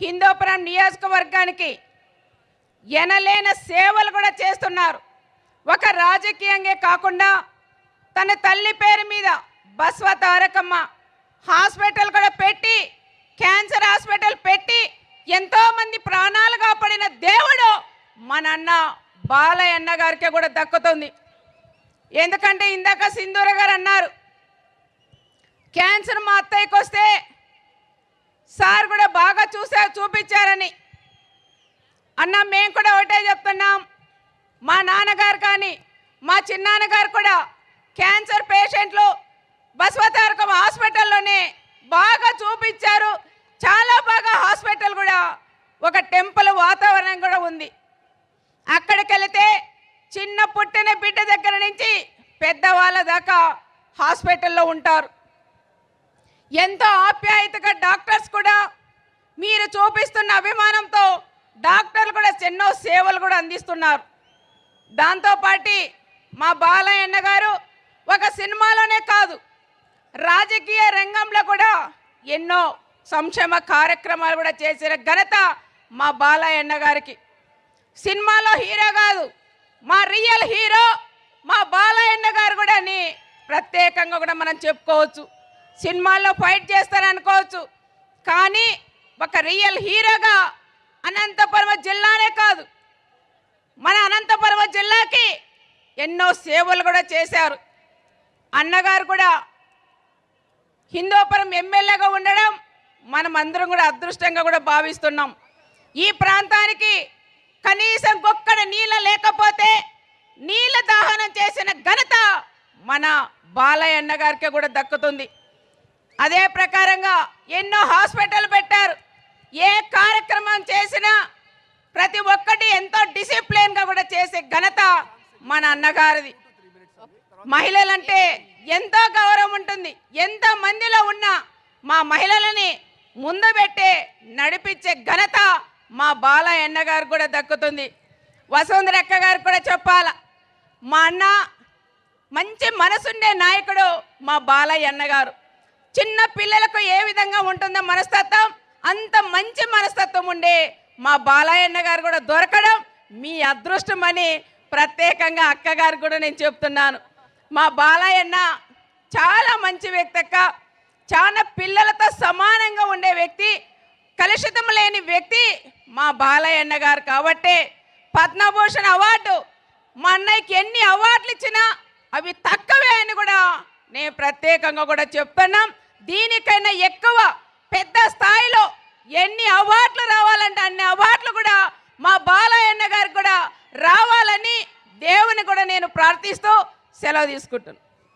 హిందూపురం నియోజకవర్గానికి ఎనలేని సేవలు కూడా చేస్తున్నారు. ఒక రాజకీయంగా కాకుండా తన తల్లి పేరు మీద బస్వ తారకమ్మ హాస్పిటల్ కూడా పెట్టి క్యాన్సర్ హాస్పిటల్ పెట్టి ఎంతోమంది ప్రాణాలు కాపాడిన దేవుడు మన అన్న బాలయ్య గారికి కూడా దక్కుతుంది. ఎందుకంటే ఇందాక సింధూర గారు అన్నారు క్యాన్సర్ మా అత్తయ్యకి వస్తే సార్ కూడా బాగా చూసా చూపించారని. అన్న మేము కూడా ఒకటే చెప్తున్నాం. మా నాన్నగారు కానీ మా చిన్నాన్నగారు కూడా క్యాన్సర్ పేషెంట్లు బస్వతారకం హాస్పిటల్లోనే బాగా చూపించారు. చాలా బాగా హాస్పిటల్ కూడా ఒక టెంపుల్ వాతావరణం కూడా ఉంది. అక్కడికి వెళితే చిన్న పుట్టిన బిడ్డ దగ్గర నుంచి పెద్దవాళ్ళ దాకా హాస్పిటల్లో ఉంటారు. ఎంతో ఆప్యాయతగా డాక్టర్స్ కూడా మీరు చూపిస్తున్న అభిమానంతో డాక్టర్లు కూడా ఎన్నో సేవలు కూడా అందిస్తున్నారు. దాంతోపాటి మా బాలయ్యన్న గారు ఒక సినిమాలోనే కాదు రాజకీయ రంగంలో కూడా ఎన్నో సంక్షేమ కార్యక్రమాలు కూడా చేసిన ఘనత మా బాలయ్యన్న గారికి. సినిమాలో హీరో కాదు మా రియల్ హీరో మా బాలయ్యన్న గారు కూడా అని ప్రత్యేకంగా కూడా మనం చెప్పుకోవచ్చు. సినిమాల్లో ఫైట్ చేస్తారనుకోవచ్చు కానీ ఒక రియల్ హీరోగా అనంతపురం జిల్లానే కాదు. మన అనంతపురం జిల్లాకి ఎన్నో సేవలు కూడా చేశారు. అన్నగారు కూడా హిందోపురం ఎమ్మెల్యేగా ఉండడం మనం అందరం కూడా అదృష్టంగా కూడా భావిస్తున్నాం. ఈ ప్రాంతానికి కనీసం గొక్కడ నీళ్ళ లేకపోతే నీళ్ళ దాహనం చేసిన ఘనత మన బాలయ్య అన్నగారికే కూడా దక్కుతుంది. అదే ప్రకారంగా ఎన్నో హాస్పిటల్ పెట్టారు. ఏ కార్యక్రమం చేసినా ప్రతి ఒక్కటి ఎంతో డిసిప్లిన్గా కూడా చేసే ఘనత మన అన్నగారిది. మహిళలంటే ఎంతో గౌరవం ఉంటుంది. ఎంత మందిలో ఉన్నా మా మహిళలని ముందు పెట్టే నడిపించే ఘనత మా బాలయ్య అన్న గారు కూడా దక్కుతుంది. వసుంధర అక్క గారు కూడా చెప్పాల మా అన్న మంచి మనసుండే నాయకుడు మా బాలయ్య అన్నగారు. చిన్న పిల్లలకు ఏ విధంగా ఉంటుందో మనస్తత్వం అంత మంచి మనస్తత్వం ఉండే మా బాలయ్యన్న గారు కూడా దొరకడం మీ అదృష్టం అని ప్రత్యేకంగా అక్కగారు కూడా నేను చెప్తున్నాను. మా బాలయ్యన్న చాలా మంచి వ్యక్తి అక్క. చాలా పిల్లలతో సమానంగా ఉండే వ్యక్తి కలుషితం లేని వ్యక్తి మా బాలయ్యన్న గారు కాబట్టే పద్మభూషణ్ అవార్డు మా అన్నయ్యకి ఎన్ని అవార్డులు ఇచ్చినా అవి తక్కువే అని కూడా నేను ప్రత్యేకంగా కూడా చెప్తున్నాం. దీనికైనా ఎక్కువ పెద్ద స్థాయిలో ఎన్ని అవార్డులు రావాలంటే అన్ని అవార్డులు కూడా మా బాలయ్యన్న గారికి కూడా రావాలని దేవుని కూడా నేను ప్రార్థిస్తూ సెలవు తీసుకుంటున్నాను.